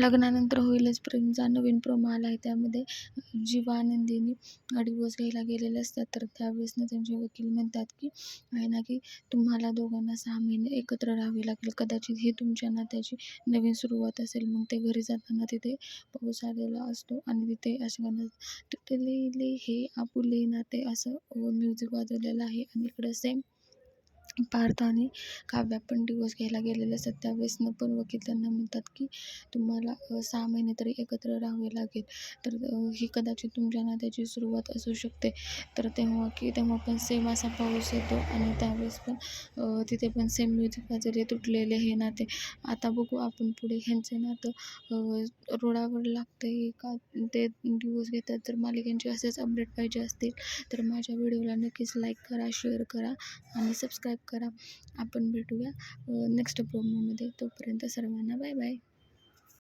लग्नानंतर होईलच. प्रेमचा नवीन प्रोमो आला आहे त्यामध्ये जीवा आनंदीनी डिवोर्स घ्यायला गेलेले असतात. तर त्यावेळेस ना त्यांचे वकील म्हणतात की आहे ना की तुम्हाला दोघांना सहा महिने एकत्र राहावे लागेल. कदाचित ही तुमच्या नात्याची नवीन सुरुवात असेल. मग ते घरी जाताना तिथे पाऊस आलेला असतो आणि तिथे असे गाणं ले हे आपुले नाते असं म्युझिक वाजवलेलं आहे. आणि इकडं सेम पार्थ आणि काव्या पण डिवोर्स घ्यायला गेलेले असतात. त्यावेळेस न पण वकील त्यांना म्हणतात की तुम्हाला सहा महिने तरी एकत्र राहावे लागेल. तर ही कदाचित तुमच्या नात्याची सुरुवात असू शकते. तर तेव्हा की तेव्हा पण सेम असा पाऊस येतो आणि त्यावेळेस पण तिथे पण सेम म्युझिक वाजले तुटलेले हे नाते. आता बघू आपण पुढे ह्यांचे नातं रोडावर लागतं लागते का? ते डिवोर्स घेतात. तर मालिकांचे असेच अपडेट पाहिजे असतील तर माझ्या व्हिडिओला नक्कीच लाईक करा शेअर करा आणि सबस्क्राईब सबस्क्राईब करा. आपण भेटूया नेक्स्ट प्रोमोमध्ये तोपर्यंत सर्वांना बाय बाय